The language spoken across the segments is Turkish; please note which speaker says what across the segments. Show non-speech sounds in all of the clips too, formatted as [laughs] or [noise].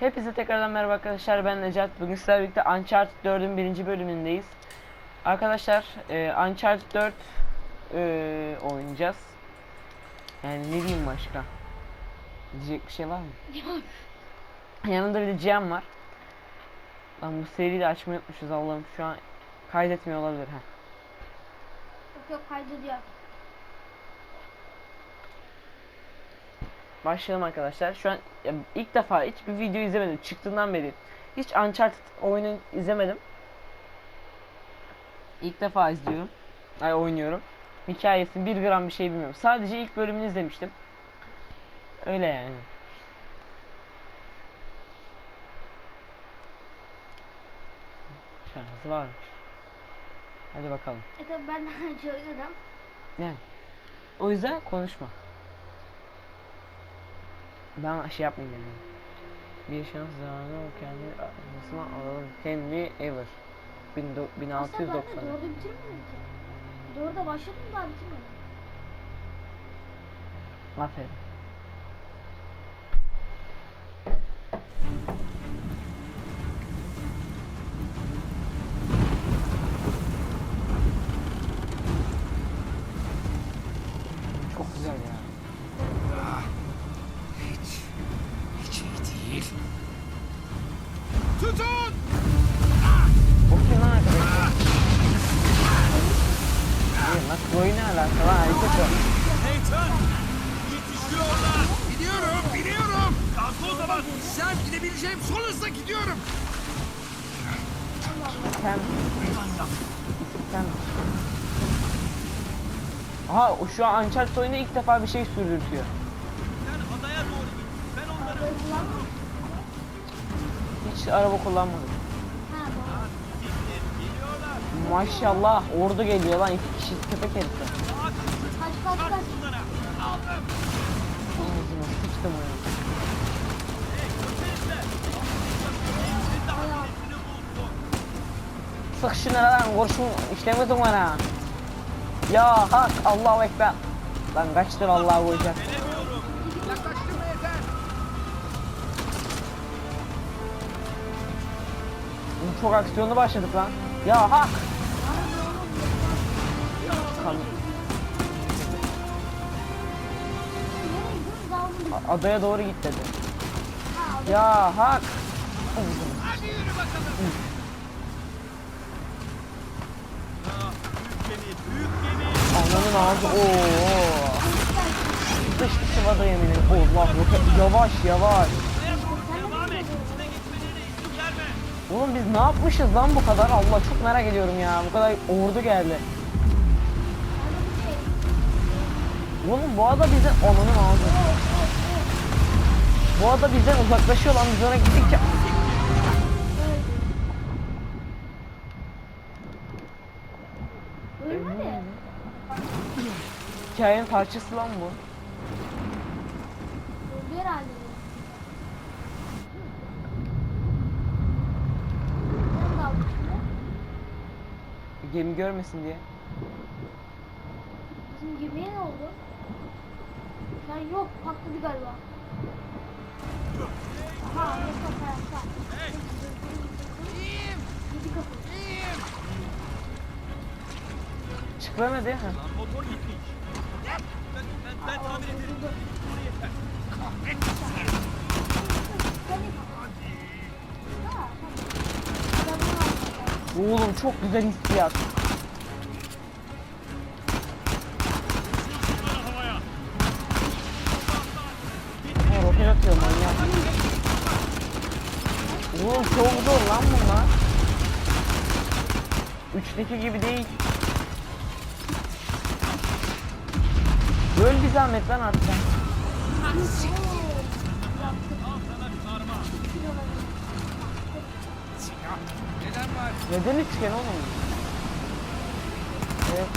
Speaker 1: Hepinize tekrardan merhaba arkadaşlar ben Necat. Bugün sizlerle birlikte Uncharted 4'ün birinci bölümündeyiz. Arkadaşlar e, Uncharted 4 e, oynayacağız. Yani ne diyeyim başka? Diyecek bir şey var mı? [laughs]
Speaker 2: Yok.
Speaker 1: Yanında bir de Cihan var. Lan bu seriyi de açmayı unutmuşuz Allah'ım şu an kaydetmiyor olabilir ha.
Speaker 2: Yok yok kaydediyor.
Speaker 1: Başlayalım arkadaşlar. Şu an ya, ilk defa hiçbir video izlemedim çıktığından beri. Hiç Uncharted oyunu izlemedim. İlk defa izliyorum. Ay oynuyorum. Hikayesini bir gram bir şey bilmiyorum. Sadece ilk bölümünü izlemiştim. Öyle yani. Şarkısı var. Hadi bakalım.
Speaker 2: E tabi ben daha önce oynadım.
Speaker 1: Yani. O yüzden konuşma. Ben şey yapmayayım yani. Bir şans zamanı o kendi aklısına alalım. Henry Ever. 19-
Speaker 2: Aslında
Speaker 1: 1690.
Speaker 2: ben de dördü bitirmedim ki. Dörde başladım daha bitirmedim.
Speaker 1: Aferin.
Speaker 3: Sen gidebileceğim son hızla gidiyorum!
Speaker 1: Sen. Sen. Aha o şu an Uncharted oyunda ilk defa bir şey sürdürtüyor.
Speaker 3: Sen adaya doğru git. Ben onları...
Speaker 1: Hiç araba kullanmadım. Maşallah ordu geliyor lan iki kişi köpek herifi.
Speaker 2: Kaç kaç kaç.
Speaker 1: Ağzıma sıçtım ya. Sık şunu lan kurşun işlemedin bana. Ya hak Allahu Ekber. Lan kaçtır Allah koyacak.
Speaker 3: Yaklaştırma yeter!
Speaker 1: Çok aksiyonlu başladık lan. Ya hak. Adaya doğru git dedi. Ya hak.
Speaker 3: Hadi yürü bakalım! Ah, büyük gemi, büyük gemi!
Speaker 1: Ananın ağzı ooo. Sıçtı sıvada yemin. Allah yavaş yavaş. Oğlum biz ne yapmışız lan bu kadar? Allah çok merak ediyorum ya. Bu kadar ordu geldi. Oğlum bu ada bize ananın ağzı. Bu ada bizden uzaklaşıyor lan biz ona gittikçe. Hikayenin parçası lan bu.
Speaker 2: Öldü herhalde. Nerede şimdi?
Speaker 1: Gemi görmesin diye.
Speaker 2: Bizim gemiye ne oldu? Lan yok patladı galiba. Aha yok yok hayatta.
Speaker 3: İyiyim!
Speaker 2: Yedi kapı.
Speaker 1: Çık vermedi. Ha.
Speaker 3: Lan motor gitmiş.
Speaker 1: Oğlum çok güzel hissiyat. Ha, roket atıyor manyak. Oğlum çok zor lan bunlar. Üçteki gibi değil. Böl bir zahmet.
Speaker 3: Neden var?
Speaker 1: Neden üçgen oğlum? Evet.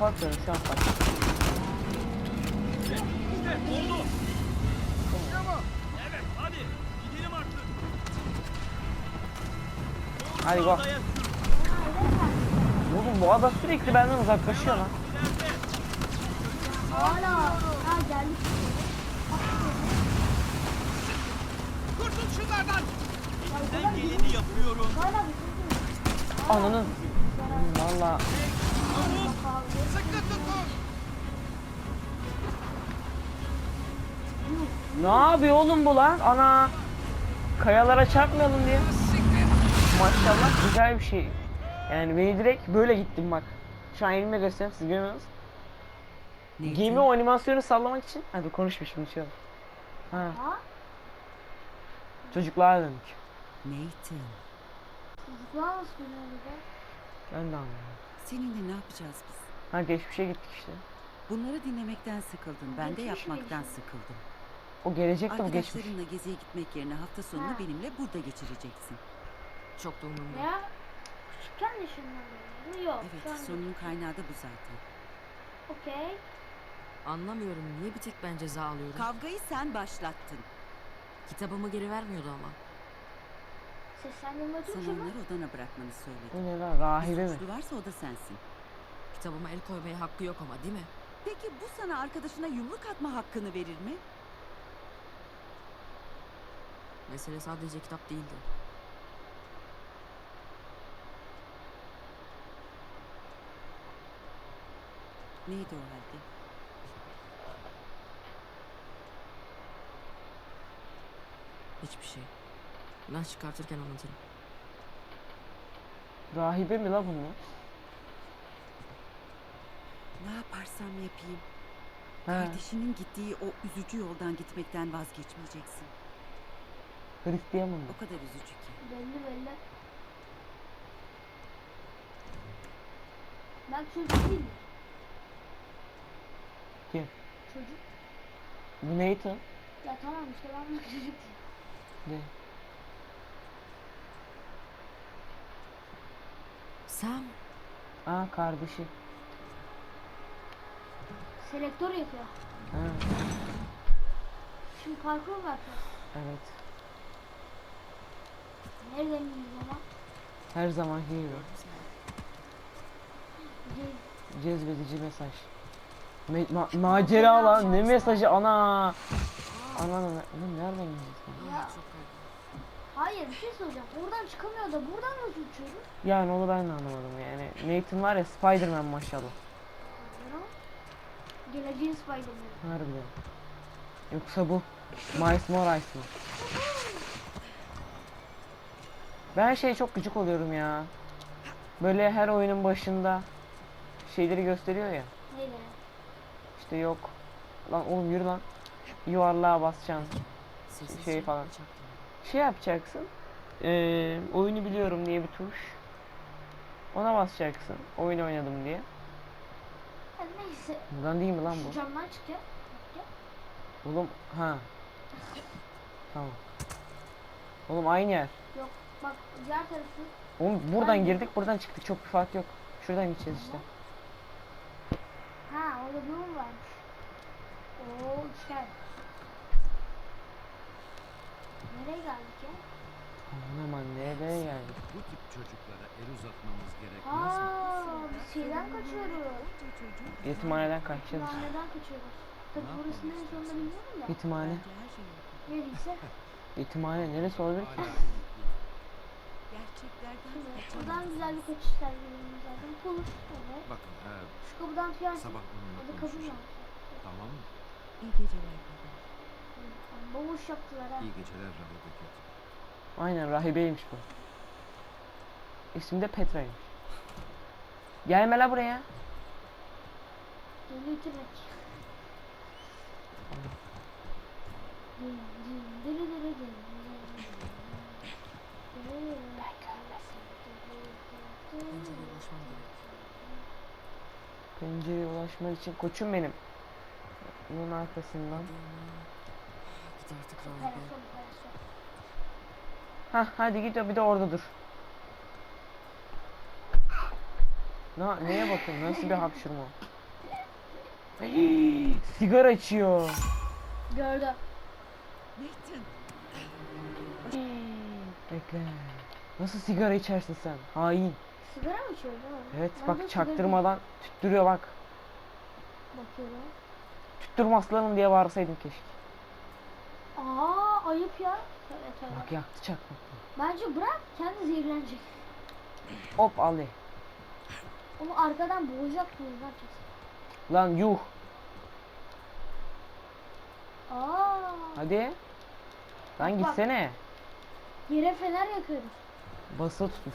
Speaker 1: kafa atıyorum şu an bak.
Speaker 3: İşte oldu.
Speaker 1: Hadi gidelim bak. Oğlum bu adam sürekli benden uzaklaşıyor lan.
Speaker 2: Hala. Ha geldik.
Speaker 3: Kurtul şunlardan.
Speaker 2: Elimden
Speaker 3: geleni yapıyorum.
Speaker 1: Ananın. Valla. Ne yapıyor oğlum bu lan? Ana. Kayalara çarpmayalım diye. Maşallah güzel bir şey. Yani beni direkt böyle gittim bak. Şu an elimle göstereyim siz görmüyorsunuz. Gemi o animasyonu sallamak için. Hadi konuşma şimdi şey olur. Ha,
Speaker 2: Ha?
Speaker 1: çocuklar döndük.
Speaker 4: Nathan,
Speaker 2: Çocuklar nasıl görüyor
Speaker 1: Ben de anlıyorum.
Speaker 4: seninle ne yapacağız biz?
Speaker 1: Ha geçmişe gittik işte.
Speaker 4: Bunları dinlemekten sıkıldım. Ben de
Speaker 2: Geçmiş mi
Speaker 4: yapmaktan sıkıldım.
Speaker 1: O gelecek de bu geçmiş.
Speaker 4: Arkadaşlarınla geziye gitmek yerine hafta sonunu
Speaker 2: Ha.
Speaker 4: benimle burada geçireceksin.
Speaker 5: Çok da umurumda.
Speaker 2: Ya küçükken de şundan böyle. Yok. şu an
Speaker 4: Evet, sorunun kaynağı da bu zaten.
Speaker 2: Okey.
Speaker 5: Anlamıyorum niye bir tek ben ceza alıyorum.
Speaker 4: Kavgayı sen başlattın.
Speaker 5: Kitabımı geri vermiyordu ama.
Speaker 2: Seslendirme
Speaker 4: Sana
Speaker 2: mu?
Speaker 4: onları odana bırakmanı söyledim.
Speaker 1: Bu ne lan
Speaker 4: Bir
Speaker 1: rahibe mi?
Speaker 4: suçlu varsa o da sensin.
Speaker 5: Kitabıma el koymaya hakkı yok ama değil mi?
Speaker 4: Peki bu sana arkadaşına yumruk atma hakkını verir mi?
Speaker 5: Mesele sadece kitap değildi.
Speaker 4: Neydi o halde?
Speaker 5: Hiçbir şey. Lan çıkartırken anlatırım.
Speaker 1: Rahibe mi la bunlar?
Speaker 4: Ne yaparsam yapayım.
Speaker 1: Ha,
Speaker 4: Kardeşinin gittiği o üzücü yoldan gitmekten vazgeçmeyeceksin.
Speaker 1: Hristiyan mı?
Speaker 4: O kadar üzücü ki.
Speaker 2: Belli belli. Ben çocuk değilim.
Speaker 1: Kim?
Speaker 2: Çocuk.
Speaker 1: Bu Nathan.
Speaker 2: Ya tamam işte ben de çocuk.
Speaker 1: Ne?
Speaker 5: Sam.
Speaker 1: Aa kardeşi.
Speaker 2: Selektör yapıyor.
Speaker 1: Ha,
Speaker 2: Şimdi parkur mu yapıyor?
Speaker 1: evet.
Speaker 2: Nereden yiyiz ama?
Speaker 1: Her zamanki gibi.
Speaker 2: Ce-
Speaker 1: Cezbedici mesaj. Me- ma- macera lan ne mesajı ana. Ana ana ne nereden gideceksin?
Speaker 2: Ya. Hayır bir şey soracağım. Oradan çıkamıyor da buradan nasıl uçuyoruz?
Speaker 1: Yani onu ben de anlamadım yani. Nathan var ya Spiderman maşallah.
Speaker 2: Geleceğin Spiderman.
Speaker 1: Harbiden. Yoksa bu Miles Morales mı? [laughs] Ben şey çok gıcık oluyorum ya. Böyle her oyunun başında şeyleri gösteriyor ya.
Speaker 2: Neydi?
Speaker 1: İşte yok. Lan oğlum yürü lan. Yuvarlığa basacaksın.
Speaker 5: Sessiz
Speaker 1: Şey falan.
Speaker 5: çaktım.
Speaker 1: Şey yapacaksın. Ee, oyunu biliyorum diye bir tuş. Ona basacaksın. Oyun oynadım diye.
Speaker 2: Neyse.
Speaker 1: Buradan değil mi lan
Speaker 2: Şu
Speaker 1: bu?
Speaker 2: camdan çıkacak.
Speaker 1: Oğlum ha. Tamam. Oğlum aynı yer.
Speaker 2: Yok. Bak diğer tarafı.
Speaker 1: Oğlum buradan
Speaker 2: Ben-
Speaker 1: girdik buradan çıktık çok bir fark yok. Şuradan gideceğiz işte.
Speaker 2: Ha orada bir yol varmış. Oo üçgen. Nereye geldik ya?
Speaker 1: Aman aman nereye geldik?
Speaker 3: Bu tip çocuklara el uzatmamız gerekmez mi?
Speaker 2: Aa biz şeyden kaçıyoruz.
Speaker 1: Yetimhaneden kaçacağız işte.
Speaker 2: Neden kaçıyoruz? Tabii
Speaker 3: Ne
Speaker 2: burası neresi onu da bilmiyorum da.
Speaker 1: Yetimhane.
Speaker 4: Şey.
Speaker 2: Neredeyse. [laughs]
Speaker 1: Yetimhane neresi olabilir ki?
Speaker 3: Hala
Speaker 4: Gerçeklerden
Speaker 2: Şimdi
Speaker 4: kaçamazsın.
Speaker 2: Buradan güzel bir kaçış sergileyelim zaten. Olur. Evet.
Speaker 3: Bakın e,
Speaker 2: Şu kapıdan fiyan.
Speaker 3: sabah onunla konuşacağım. Tamam mı?
Speaker 4: İyi geceler.
Speaker 2: Boş yaptılar ha.
Speaker 3: İyi geceler Rahip Eket.
Speaker 1: Aynen rahibeymiş bu. İsmi de Petra'ymış. Gelme la buraya.
Speaker 2: Yolu yitirmek. Dın dın dırı dırı dın. Ben
Speaker 5: Pencereye ulaşmam gerek.
Speaker 1: Pencereye ulaşmak için koçum benim. Bunun arkasından.
Speaker 5: Git artık
Speaker 2: operasyon.
Speaker 1: Hah hadi git bir de orada dur. Na, neye bakın? Nasıl bir hapşırma? Hii, Sigara içiyor.
Speaker 2: Gördüm.
Speaker 4: Nathan,
Speaker 1: Hii, Bekle. Nasıl sigara içersin sen? Hain.
Speaker 2: Sigara mı mi?
Speaker 1: Evet
Speaker 2: Ben
Speaker 1: bak
Speaker 2: sigara
Speaker 1: çaktırmadan tüttürüyor bak.
Speaker 2: Bakıyorum.
Speaker 1: Tüttürme aslanım diye bağırsaydın keşke.
Speaker 2: Aa ayıp ya. Evet evet.
Speaker 1: Bak yaktı çakmak.
Speaker 2: Bence bırak kendi zehirlenecek.
Speaker 1: Hop Ali.
Speaker 2: Onu arkadan boğacak mıyız? Ne?
Speaker 1: Lan yuh.
Speaker 2: Aa,
Speaker 1: Hadi. Lan
Speaker 2: Bak.
Speaker 1: gitsene.
Speaker 2: yere fener yakıyoruz.
Speaker 1: Basılı tutmuş.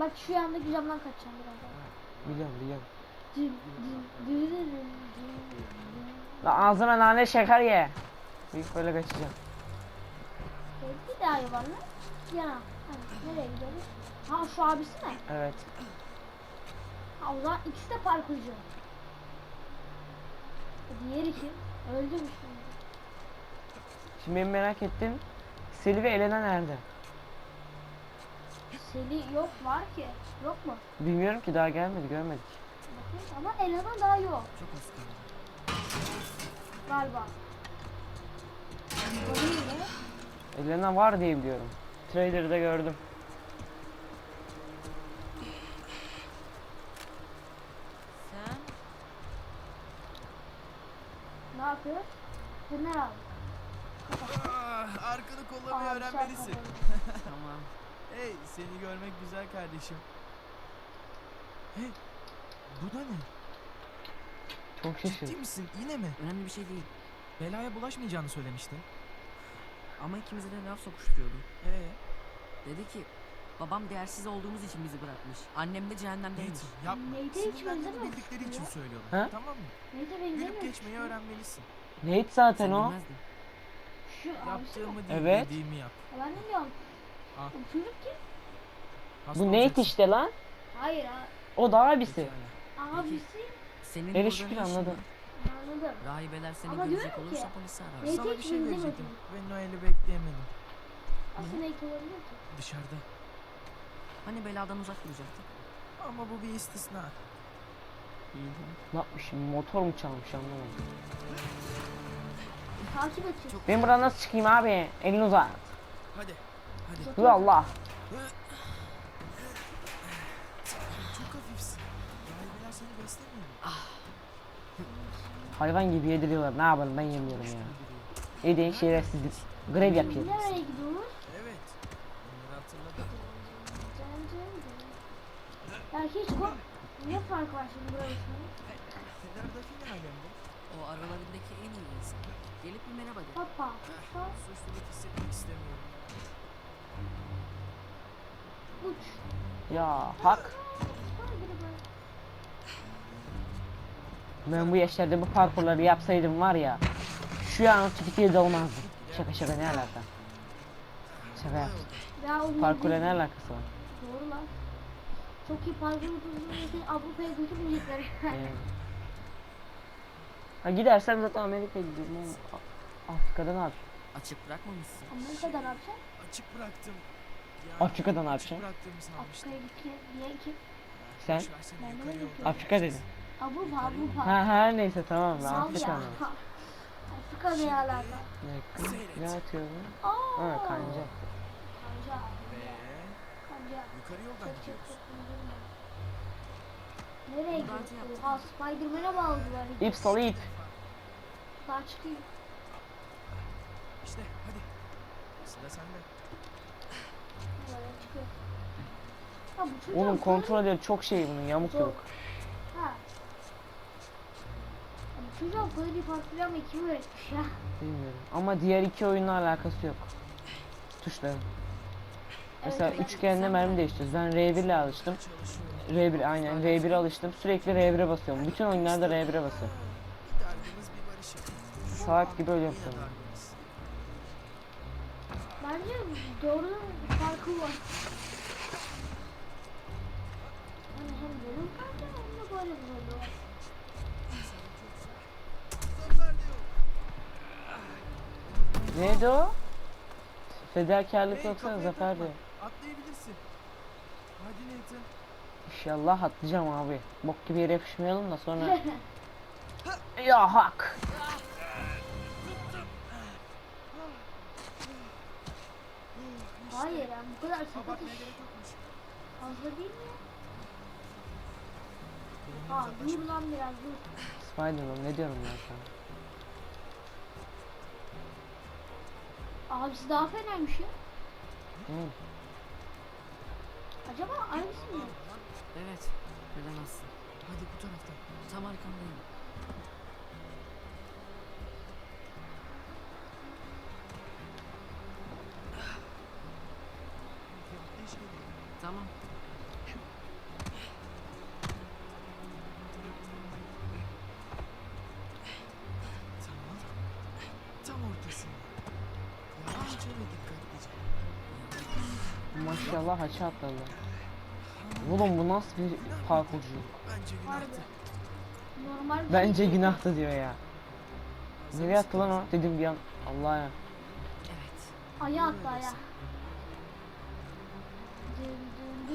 Speaker 2: Bak şu yandaki camdan kaçacağım birazdan.
Speaker 1: Biliyorum biliyorum. Lan ağzına nane şeker ye. Büyük böyle kaçacağım.
Speaker 2: E, bir daha yuvarla. Yana. Nereye gidiyoruz? Ha şu abisi mi?
Speaker 1: Evet.
Speaker 2: Ha o zaman ikisi de parkurcu. Diğeri kim? Öldü mü şimdi?
Speaker 1: Şimdi benim merak ettim. Seli ve Elena nerede?
Speaker 2: Seli yok var ki. Yok mu?
Speaker 1: Bilmiyorum ki daha gelmedi görmedik.
Speaker 2: Bakayım ama Elena daha yok
Speaker 5: Çok az kaldı.
Speaker 2: galiba.
Speaker 1: Elena var diye biliyorum. Trailer'da gördüm.
Speaker 5: Sen
Speaker 2: Ne yapıyor? Fener aldı.
Speaker 3: Ah, arkanı kollamayı
Speaker 2: Aa,
Speaker 3: öğrenmelisin.
Speaker 2: şey yapalım. [laughs]
Speaker 5: tamam.
Speaker 3: Hey seni görmek güzel kardeşim. Hey bu da ne?
Speaker 1: Çok
Speaker 3: Ciddi
Speaker 1: şaşırdım.
Speaker 3: misin yine mi?
Speaker 5: Önemli bir şey değil.
Speaker 3: Belaya bulaşmayacağını söylemiştin.
Speaker 5: Ama ikimize de laf sokuşturuyordu.
Speaker 3: Ee,
Speaker 5: Dedi ki babam değersiz olduğumuz için bizi bırakmış. Annem de cehennemdeymiş.
Speaker 3: Nate yapma.
Speaker 2: Neydi hiç
Speaker 3: Sinirlendiğini
Speaker 2: benzemiyor
Speaker 3: bildikleri için
Speaker 2: ya.
Speaker 3: söylüyorlar.
Speaker 1: Ha?
Speaker 3: Tamam mı? Gülüp
Speaker 2: benzemiyor.
Speaker 3: geçmeyi öğrenmelisin.
Speaker 1: Nate zaten
Speaker 5: Sen
Speaker 1: o.
Speaker 5: bilmezdin.
Speaker 2: Şu?
Speaker 3: Yaptığımı değil
Speaker 1: Evet.
Speaker 3: dediğimi yap.
Speaker 2: Ben ne diyorum? Çocuk kim?
Speaker 3: Hasta
Speaker 1: Bu Nate işte lan.
Speaker 2: Hayır ha.
Speaker 1: O da abisi.
Speaker 2: Abisi.
Speaker 5: Senin
Speaker 1: Ele
Speaker 5: burada
Speaker 1: şükür
Speaker 5: ne işin
Speaker 1: anladım.
Speaker 2: Anladım.
Speaker 5: Rahibeler seni
Speaker 2: Ama
Speaker 5: görecek
Speaker 2: diyorum ki-
Speaker 5: olursa polisi arar.
Speaker 2: Nate
Speaker 3: Sana bir
Speaker 2: hiç
Speaker 3: şey verecektim
Speaker 2: ki.
Speaker 3: ve Noel'i bekleyemedim.
Speaker 2: Aslında Nate olabilir ki.
Speaker 3: Dışarıda.
Speaker 5: Hani beladan uzak duracaktık?
Speaker 3: Ama bu bir istisna.
Speaker 1: Ne yapmış? Motor mu çalmış anlamadım.
Speaker 2: Takip edeceğiz.
Speaker 1: Ben buradan nasıl çıkayım abi? Elini uzat.
Speaker 3: Hadi. Hadi. Mu?
Speaker 1: Hayvan gibi yediriyorlar. Ne yapalım ben yemiyorum ya. Yediğin şerefsizlik. Grev yapıyor.
Speaker 2: Nereye gidiyoruz?
Speaker 3: Evet. Onları hatırladım.
Speaker 2: Ya hiç kork... Ne fark var şimdi burası?
Speaker 3: Federdaki ne alemde?
Speaker 5: O aralarındaki en iyi insan. Gelip bir merhaba de.
Speaker 2: Hoppa.
Speaker 3: Suçluluk hissetmek istemiyorum.
Speaker 2: Uç.
Speaker 1: Ya hak. Ben bu yaşlarda bu parkurları yapsaydım var ya. Şu an Türkiye'de olmazdı. Şaka şaka ne alaka? Şaka yaptım. Parkurla ne alakası var?
Speaker 2: Doğru lan. Çok iyi parkur seni Avrupa'ya götürmeyecekler.
Speaker 1: Yani. Ha gidersem zaten Amerika'ya gidiyorum Afrika'da ne yapayım?
Speaker 5: Açık bırakmamışsın.
Speaker 2: Amerika'da ne yapacaksın?
Speaker 3: Açık bıraktım. Yani
Speaker 1: Afrika'da ne
Speaker 3: açık
Speaker 1: yapacaksın?
Speaker 3: bıraktığımı sanmıştım.
Speaker 2: Afrika'ya ki.
Speaker 1: Sen?
Speaker 3: Boş versene,
Speaker 2: Ben.
Speaker 1: Afrika dedin.
Speaker 2: Avrupa Avrupa.
Speaker 1: Ha her neyse tamam ben
Speaker 2: Sal ya.
Speaker 1: Afrika mı?
Speaker 2: Afrika ne alaka?
Speaker 1: Ne, ne atıyor bu?
Speaker 2: Aa.
Speaker 1: Ha kanca.
Speaker 2: Kanca.
Speaker 3: Ve
Speaker 2: Kanca.
Speaker 3: yukarı yoldan
Speaker 2: Çok çok
Speaker 3: gidiyoruz.
Speaker 2: çok. Nereye
Speaker 5: yaptım.
Speaker 2: Ha Spiderman'e bağladılar.
Speaker 1: İp sal ip.
Speaker 2: Daha çıkıyor.
Speaker 3: İşte hadi. Sıra sende.
Speaker 2: Çocuk böyle-
Speaker 1: kontrolleri çok şey bunun yamuk yamuk.
Speaker 2: Ha. Çocuğa böyle bir parkurlama kim öğretmiş ya?
Speaker 1: Bilmiyorum. Ama diğer iki oyunla alakası yok. Tuşların. Mesela
Speaker 2: Evet,
Speaker 1: üçgende mermi değiştiriyoruz. Ben R1 ile alıştım.
Speaker 3: Çalışıyorum.
Speaker 1: R1 aynen R1'e alıştım. Sürekli R1'e basıyorum. Bütün oyunlarda R1'e basıyorum. Salak gibi öyle yapıyorum.
Speaker 2: Bence doğru farkı var. Yani hem bölüm farkı hem de böyle bir bölüm var.
Speaker 1: Neydi o? Fedakarlık
Speaker 3: Hey,
Speaker 1: yoksa zafer diyor.
Speaker 3: Atlayabilirsin. Hadi Nathan.
Speaker 1: İnşallah atlayacağım abi. Bok gibi yere yapışmayalım da sonra. [laughs] ya hak.
Speaker 2: Hayır yani bu kadar
Speaker 3: gerek yokmuş.
Speaker 2: fazla değil mi? Aa dur lan biraz dur.
Speaker 1: Spider-Man ne diyorum ben sana?
Speaker 2: Abisi daha fenaymış ya.
Speaker 1: Hı.
Speaker 2: Acaba aynısı mı?
Speaker 5: Evet. Bilemezsin.
Speaker 3: Hadi bu taraftan.
Speaker 5: Tam arkandayım.
Speaker 1: Maşallah haça atladı. Oğlum bu nasıl bir parkurcu?
Speaker 3: Bence
Speaker 2: Harbi.
Speaker 3: günahtı.
Speaker 2: Normal bir
Speaker 1: Bence
Speaker 2: şey
Speaker 1: günahtı diyor ya. Nereye attı lan o? Dedim bir an. Allah ya.
Speaker 5: Evet.
Speaker 2: Aya attı aya.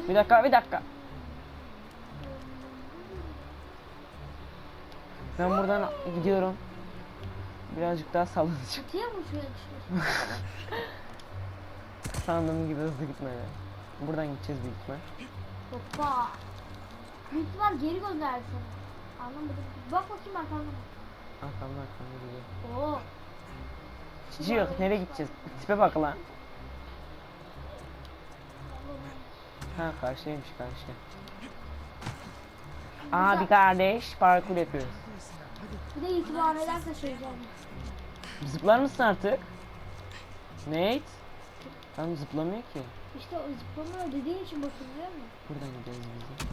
Speaker 1: Bir dakika bir dakika. Ben buradan gidiyorum. Birazcık daha sallanacağım.
Speaker 2: Çatıya mı şöyle düşüyorsun? [laughs]
Speaker 1: Sandığım gibi hızlı gitme ya. Buradan gideceğiz büyük ihtimal.
Speaker 2: Hoppa. Büyük ihtimal geri gönderdi seni. Anlamadım. Bak bakayım arkamda.
Speaker 1: Arkamda arkamda gidiyor.
Speaker 2: Oo.
Speaker 1: Cici yok nereye gideceğiz? Tipe bak lan. Ha karşıymış karşı. Abi kardeş parkur yapıyoruz.
Speaker 2: Bir de itibar ederse söyleyeceğim.
Speaker 1: Zıplar mısın artık? Nate? Tam zıplamıyor ki.
Speaker 2: İşte o zıplamıyor dediğin için bakın biliyor musun?
Speaker 1: Buradan gidiyoruz biz. de.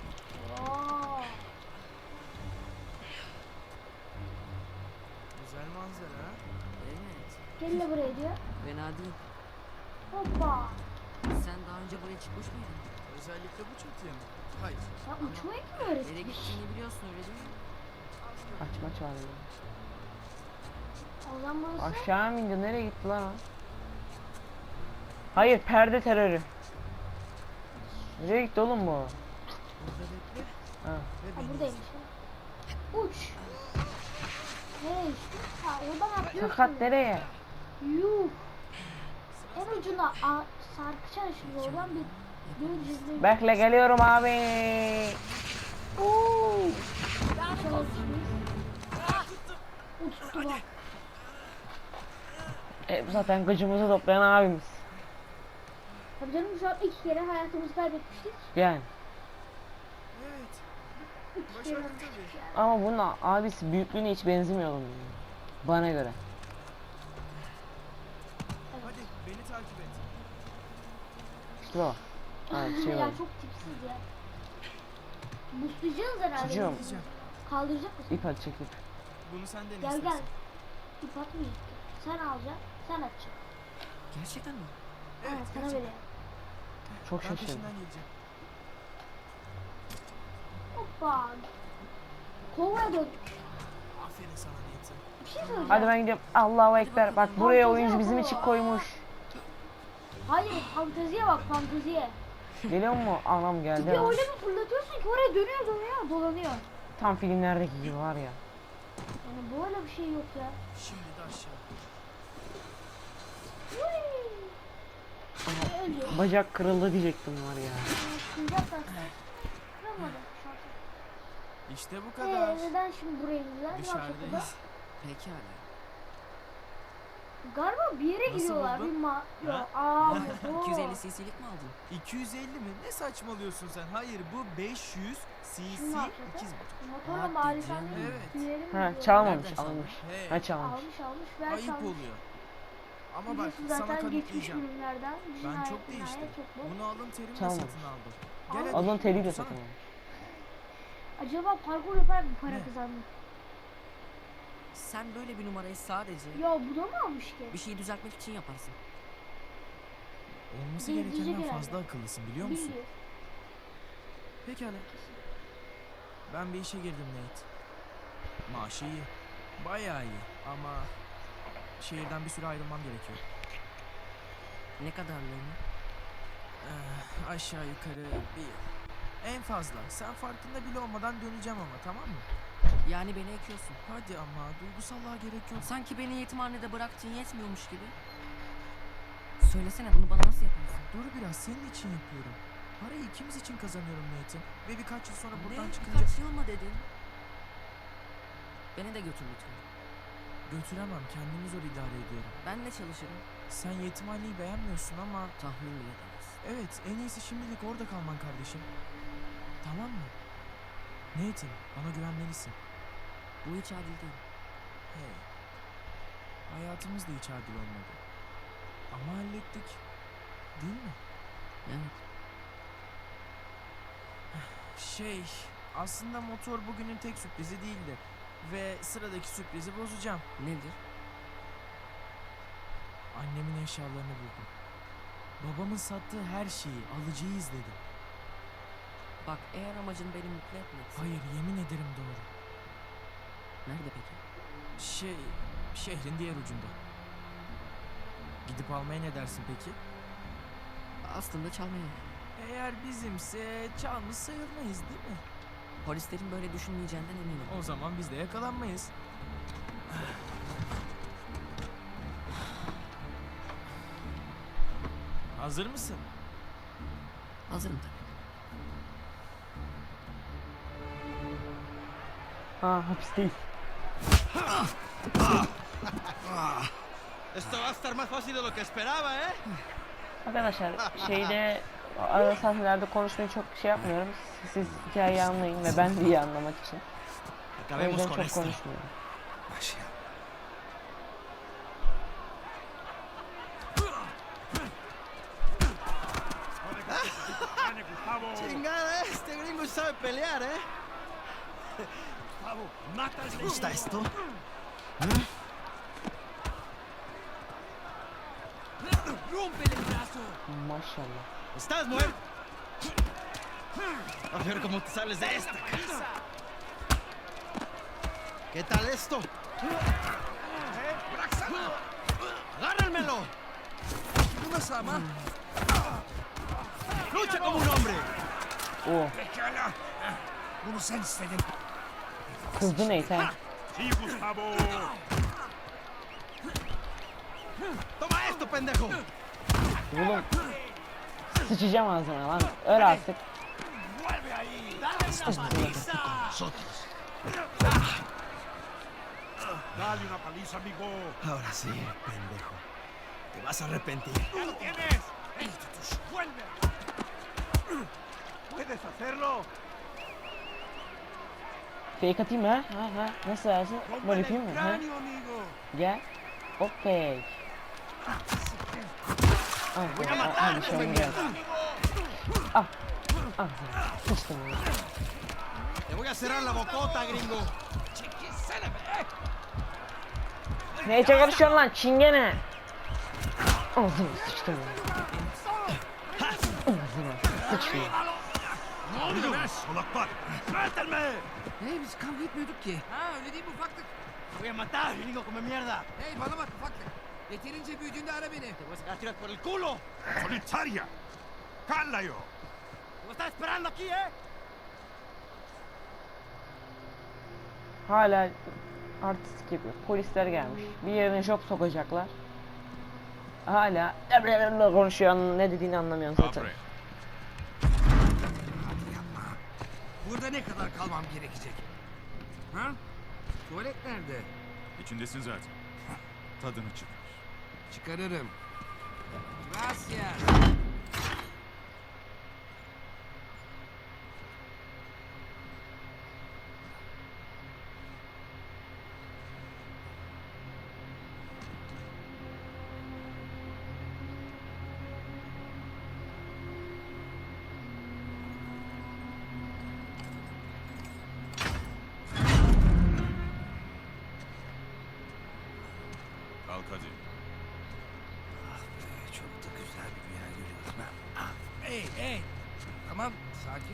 Speaker 3: Güzel manzara ha.
Speaker 5: Evet.
Speaker 2: Gel de buraya diyor.
Speaker 5: Fena değil.
Speaker 2: Hoppa.
Speaker 5: Sen daha önce buraya çıkmış mıydın?
Speaker 3: Özellikle bu çatıya mı? Hayır.
Speaker 2: Sen uçmayı kim
Speaker 5: Nereye
Speaker 2: öğretmiş?
Speaker 5: gittiğini biliyorsun öyle değil mi?
Speaker 1: Açma çağırıyor.
Speaker 2: O zaman burası
Speaker 1: Aşağı mı indi? Nereye gitti lan o? Hayır perde terörü. Nereye gitti oğlum bu? Ha.
Speaker 2: Ha buradaymış. Uç. Nereye uçtun? Ha oradan atlıyorsun.
Speaker 1: Fakat nereye?
Speaker 2: Yuh. En ucuna sarkacaksın şimdi oradan bir döneceğiz.
Speaker 1: Bekle geliyorum abi. Oo.
Speaker 2: Uçtu bak.
Speaker 1: E, bu zaten gıcımızı toplayan abimiz.
Speaker 2: Tabii canım şu an iki kere hayatımızı kaybetmiştik.
Speaker 1: Yani.
Speaker 3: Evet.
Speaker 2: İki kere
Speaker 3: Başardık tabii.
Speaker 1: Ama bunun a- abisi büyüklüğüne hiç benzemiyor oğlum. Bana göre.
Speaker 3: Hadi beni takip et.
Speaker 1: İşte o. Ha, [laughs] şey
Speaker 2: ya çok tipsiz ya. Buslayacağız herhalde.
Speaker 1: Çocuğum.
Speaker 3: Gideceğim.
Speaker 2: Kaldıracak mısın?
Speaker 1: İp hadi çekip.
Speaker 3: Bunu sen dene
Speaker 2: Gel gel. İp atmayacak. Sen alacaksın. Sen atacaksın.
Speaker 5: Gerçekten mi?
Speaker 2: Evet,
Speaker 3: Evet,
Speaker 2: sana
Speaker 3: gerçekten.
Speaker 2: veriyorum.
Speaker 1: Çok
Speaker 3: Ben
Speaker 1: şaşırdım.
Speaker 2: Hoppa. Kovaya dön.
Speaker 3: Aferin sana Nathan.
Speaker 2: Bir şey söyleyeceğim.
Speaker 1: Hadi ben gidiyorum. Allahu Ekber. Bak buraya oyuncu bizim için koymuş.
Speaker 2: Hayır fanteziye bak fanteziye.
Speaker 1: Geliyor mu? Anam geldi.
Speaker 2: Bir öyle bir fırlatıyorsun ki oraya dönüyor dönüyor dolanıyor.
Speaker 1: Tam filmlerdeki gibi var ya.
Speaker 2: Yani böyle bir şey yok ya.
Speaker 3: Şimdi de aşağı.
Speaker 1: Bacak kırıldı diyecektim var ya.
Speaker 3: İşte bu kadar.
Speaker 2: neden şimdi buraya şurada.
Speaker 3: Dışarıdayız.
Speaker 5: Pekala.
Speaker 2: Galiba bir yere
Speaker 3: Nasıl
Speaker 2: gidiyorlar.
Speaker 3: buldun?
Speaker 2: Bir ma... Yok. [laughs] Aa motor.
Speaker 5: 250 [laughs] cc'lik mi aldın?
Speaker 3: 250 mi? Ne saçmalıyorsun sen? Hayır bu 500 cc ikiz motor.
Speaker 2: Motorla
Speaker 5: canım.
Speaker 3: Evet.
Speaker 1: Ha çalmamış almış.
Speaker 3: Hey,
Speaker 1: Ha çalmış.
Speaker 2: Almış almış ver
Speaker 3: ayıp
Speaker 2: çalmış.
Speaker 3: oluyor. Ama bak
Speaker 2: Biliyorsun
Speaker 3: sana
Speaker 2: zaten geçmiş
Speaker 3: kanıtlayacağım.
Speaker 2: ürünlerden.
Speaker 3: Ben çok değiştim.
Speaker 2: çok bu.
Speaker 3: Bunu alın terimle
Speaker 1: Çalmamış.
Speaker 3: satın aldım.
Speaker 2: Al.
Speaker 3: Gel hadi.
Speaker 1: Alın teriyle satın almış.
Speaker 2: Acaba parkur yaparak mı para
Speaker 3: Ne?
Speaker 2: kazandı?
Speaker 5: Sen böyle bir numarayı sadece
Speaker 2: Ya bu da mı almış ki?
Speaker 5: bir şeyi düzeltmek için yaparsın.
Speaker 3: Olması
Speaker 2: diyecek
Speaker 3: gerekenden
Speaker 2: herhalde.
Speaker 3: fazla akıllısın biliyor musun?
Speaker 2: Biliyor.
Speaker 3: Pekala. Ben bir işe girdim Nate. Maaşı iyi. Bayağı iyi ama şehirden bir süre ayrılmam gerekiyor.
Speaker 5: Ne kadarlığını?
Speaker 3: Eh, aşağı yukarı bir yıl. En fazla. Sen farkında bile olmadan döneceğim ama tamam mı?
Speaker 5: Yani beni ekiyorsun.
Speaker 3: Hadi ama duygusallığa gerek yok.
Speaker 5: Sanki beni yetimhanede bıraktığın yetmiyormuş gibi. Söylesene bunu bana nasıl yaparsın?
Speaker 3: Dur biraz senin için yapıyorum. Parayı ikimiz için kazanıyorum Nathan. Ve birkaç yıl sonra buradan
Speaker 5: ne?
Speaker 3: çıkınca...
Speaker 5: Birkaç yıl mı dedin? Beni de götür lütfen.
Speaker 3: Götüremem kendimi zor idare ediyorum.
Speaker 5: Ben de çalışırım.
Speaker 3: Sen yetimhaneyi beğenmiyorsun ama...
Speaker 5: Tahmin bile edemezsin.
Speaker 3: Evet en iyisi şimdilik orada kalman kardeşim. Tamam mı? Nathan bana güvenmelisin.
Speaker 5: Bu hiç adil değil.
Speaker 3: Hey. Hayatımız da hiç adil olmadı. Ama hallettik. Değil mi?
Speaker 5: Evet.
Speaker 3: Şey, aslında motor bugünün tek sürprizi değildi. Ve sıradaki sürprizi bozacağım.
Speaker 5: Nedir?
Speaker 3: Annemin eşyalarını buldum. Babamın sattığı her şeyi, alıcıyı izledim.
Speaker 5: Bak eğer amacın beni mutlu etmekse.
Speaker 3: Hayır, yemin ederim doğru.
Speaker 5: Nerede peki?
Speaker 3: Şey, şehrin diğer ucunda. Gidip almaya ne dersin peki?
Speaker 5: Aslında çalmaya.
Speaker 3: Eğer bizimse çalmış sayılmayız değil mi?
Speaker 5: Polislerin böyle düşünmeyeceğinden eminim.
Speaker 3: O zaman biz de yakalanmayız. Hazır mısın?
Speaker 5: Hazırım tabii.
Speaker 1: Ha hapisteyiz.
Speaker 6: Esto va a estar más fácil de lo que esperaba, ¿eh?
Speaker 1: Arkadaşlar şeyde ara sahnelerde konuşmayı çok şey yapmıyorum. Siz hikayeyi anlayın ve ben de iyi anlamak için. O
Speaker 6: Acabemos
Speaker 1: yüzden
Speaker 6: con
Speaker 1: çok
Speaker 6: esto.
Speaker 1: konuşmuyorum.
Speaker 6: Chingada, este gringo sabe pelear, ¿eh? ¿Te gusta esto?
Speaker 1: Maşallah.
Speaker 6: ¿Estás muerto? A ver cómo te sales de esta casa. ¿Qué tal esto? ¡Agárrenmelo! ¡Lucha como un hombre!
Speaker 1: O. Kızdı neyse. ha.
Speaker 6: ¡Toma esto, pendejo!
Speaker 1: Oğlum. Sıçacağım ağzına lan. Öl artık.
Speaker 7: Dale una paliza, amigo.
Speaker 6: Ahora sí, pendejo. Te vas a arrepentir.
Speaker 7: ¡Ya lo tienes! ¡Vuelve! ¡Puedes hacerlo!
Speaker 1: Fake atayım mı ha? Ha. Nasıl versin? Böyle
Speaker 7: ¡Rómpele
Speaker 1: yapayım mı? Ha? Gel. Hop fake. Al
Speaker 6: Voy a
Speaker 1: al al
Speaker 6: matar,
Speaker 1: bir olmuyor.
Speaker 6: amigo.
Speaker 1: Al. Sıçtım ya.
Speaker 6: Te voy a cerrar la bocota, gringo.
Speaker 1: Neye çalışıyorsun lan çingene? Ağzına sıçtım. Ağzına sıçtım.
Speaker 7: ¡Ayúdame! ¡Solapar! ¡Suéltenme!
Speaker 8: Hey biz kavga etmiyorduk ki. Ha öyle değil mi ufaklık?
Speaker 6: Voy a matar, gringo, come mierda.
Speaker 8: Hey bana bak ufaklık. Yeterince büyüdüğünde ara beni.
Speaker 6: Te voy a sacar tiras por el culo.
Speaker 7: ¡Solitaria! ¡Cállayo!
Speaker 6: ¿Me estás esperando aquí, eh?
Speaker 1: Hala artistik yapıyor. Polisler gelmiş. Bir yerine job sokacaklar. Hala konuşuyor. Ne dediğini anlamıyorsun zaten.
Speaker 8: Hadi yapma. Burada ne kadar kalmam gerekecek? Ha? Tuvalet nerede?
Speaker 7: İçindesin zaten. Tadını çıkar.
Speaker 8: Çıkarırım. Gracias.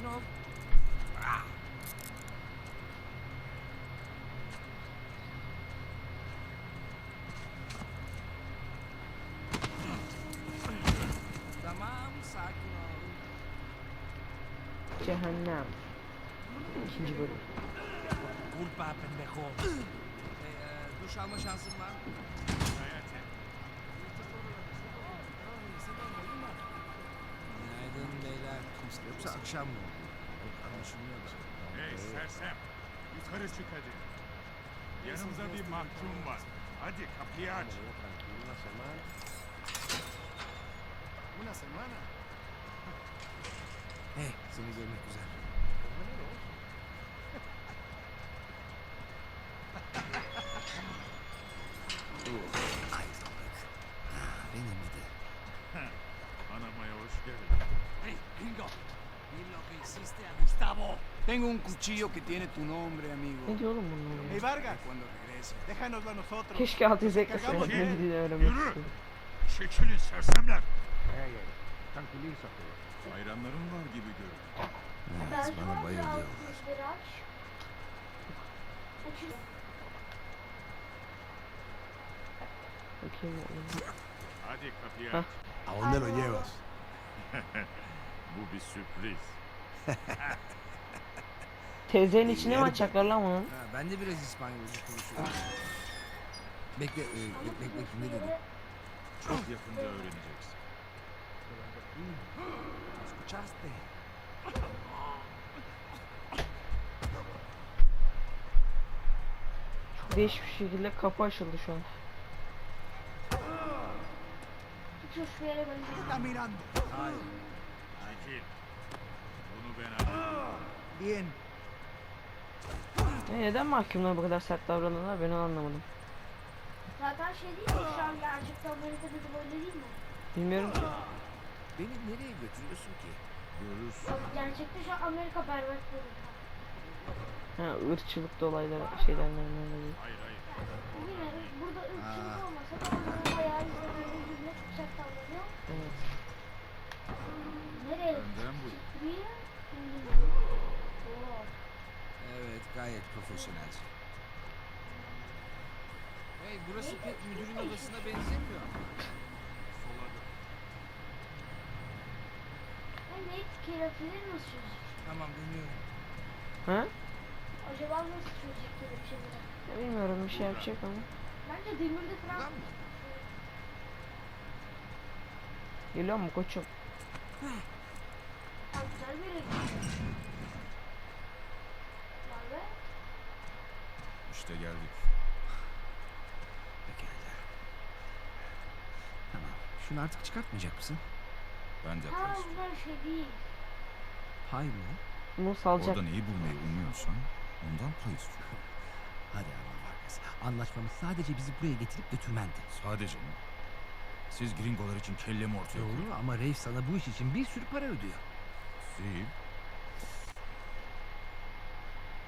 Speaker 8: Sakin ol. Tamam sakin ol.
Speaker 1: Cehennem. İkinci bölüm.
Speaker 3: Culpa pendejo.
Speaker 8: Hey, e, duş alma şansın var. Beyler. Yoksa akşam mı oldu? Yok anlaşılmıyor da.
Speaker 7: Hey sersem. Yukarı çık hadi. Yanımda bir mahkum var. Hadi kapıyı aç.
Speaker 6: Una semana.
Speaker 8: Hey seni görmek güzel.
Speaker 6: Mira lo que hiciste a Gustavo. Tengo un cuchillo que tiene tu nombre, amigo.
Speaker 1: Ne diyor oğlum bunlar?
Speaker 6: Hey, Vargas. Cuando regrese. Déjanoslo a nosotros.
Speaker 1: Keşke
Speaker 7: Kagamos
Speaker 1: söyledim
Speaker 7: ye.
Speaker 1: diye öğrenmek istedim.
Speaker 7: Çekilin sersemler.
Speaker 6: Tranquilízate.
Speaker 7: Hayranların var gibi görünüyor.
Speaker 8: Evet, bana
Speaker 2: an
Speaker 8: bayılıyorlar.
Speaker 1: Bakayım.
Speaker 7: Hadi kapıyı
Speaker 1: Hah.
Speaker 7: aç.
Speaker 6: ¿A dónde lo llevas? [laughs]
Speaker 7: Bu bir sürpriz.
Speaker 1: Teyzenin içine mi açacaklar lan bunu?
Speaker 8: Ha, ben de biraz İspanyolca konuşuyorum. Bekle, e, bekle, bekle, ne dedim?
Speaker 7: Çok yakında öğreneceksin.
Speaker 8: Escuchaste?
Speaker 1: Çok değişik bir şekilde kapı açıldı şu an.
Speaker 8: Hayır.
Speaker 7: Çekil. Bunu ben.
Speaker 6: Bien.
Speaker 1: Ya neden mahkumlar bu kadar sert davranıyorlar ben onu anlamadım.
Speaker 2: Zaten şey değil mi şu an gerçekten Amerika'da da böyle değil mi?
Speaker 1: Bilmiyorum ki.
Speaker 8: Beni nereye götürüyorsun ki?
Speaker 7: Görürsün.
Speaker 2: Yok, Gerçekte şu an Amerika berbat durumda.
Speaker 1: Ha ırkçılık dolayları şeylerden dolayı.
Speaker 7: Hayır hayır.
Speaker 2: Yine burada ırkçılık olmasa da bu bayağı insanların birbirine çok sert davranıyor.
Speaker 1: Evet.
Speaker 2: Nereye?
Speaker 7: Önden bu.
Speaker 2: Buraya? Oo.
Speaker 8: Evet, gayet profesyonelce. Hey, burası pek müdürün odasına benzemiyor.
Speaker 7: Sola dön.
Speaker 2: Ben ne kelepçeleri nasıl çözecek?
Speaker 8: Tamam, dönüyorum.
Speaker 1: Ha?
Speaker 2: Acaba nasıl çözecek kelepçeleri?
Speaker 1: Ya bilmiyorum bir şey yapacak ama.
Speaker 2: Bence demirde falan
Speaker 8: Buradan mı?
Speaker 1: Geliyor mu koçum?
Speaker 7: İşte geldik.
Speaker 8: Pekala. Tamam, şunu artık çıkartmayacak mısın?
Speaker 7: Ben de
Speaker 2: Ha
Speaker 7: yaparız.
Speaker 2: bunlar şey değil.
Speaker 8: Hayır mı?
Speaker 1: Bunu salacak.
Speaker 7: Orada neyi bulmayı umuyorsan ondan pay istiyor. [laughs]
Speaker 8: Hadi ama Vargas. Anlaşmamız sadece bizi buraya getirip götürmendi.
Speaker 7: Sadece mi? Siz gringolar için kellemi ortaya koyun.
Speaker 8: Doğru ama Reif sana bu iş için bir sürü para ödüyor.
Speaker 7: Değil.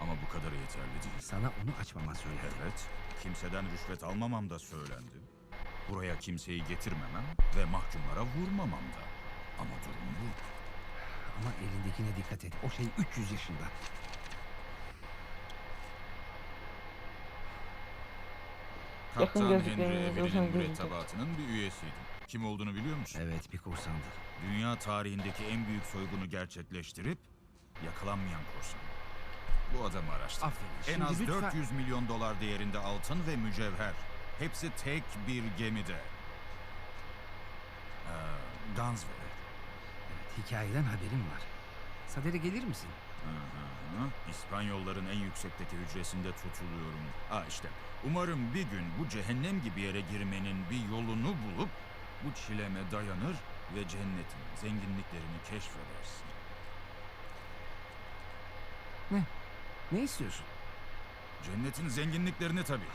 Speaker 7: Ama bu kadar yeterli değil.
Speaker 8: Sana onu açmaman söyledi.
Speaker 7: Evet, kimseden rüşvet almamam da söylendi. Buraya kimseyi getirmemem ve mahkumlara vurmamam da. Ama durum bu.
Speaker 8: Ama elindekine dikkat et. O şey 300 yaşında.
Speaker 1: Yakın
Speaker 7: Kaptan
Speaker 1: gözlüklerini
Speaker 7: Henry
Speaker 1: gözlükler.
Speaker 7: mürettebatının bir üyesiydim. Kim olduğunu biliyor musun?
Speaker 8: Evet bir korsandı.
Speaker 7: Dünya tarihindeki en büyük soygunu gerçekleştirip yakalanmayan korsan. Bu adamı araştır.
Speaker 8: Aferin.
Speaker 7: En
Speaker 8: Şimdi
Speaker 7: az
Speaker 8: lütfen-
Speaker 7: 400 milyon dolar değerinde altın ve mücevher. Hepsi tek bir gemide. Ee, Gunsway.
Speaker 8: Evet, hikayeden haberim var. Sadere gelir misin?
Speaker 7: Hı hı hı. İspanyolların en yüksekteki hücresinde tutuluyorum. Ha işte. Umarım bir gün bu cehennem gibi yere girmenin bir yolunu bulup bu çileme dayanır ve cennetin zenginliklerini keşfedersin.
Speaker 8: Ne istiyorsun?
Speaker 7: Cennetin zenginliklerini tabii.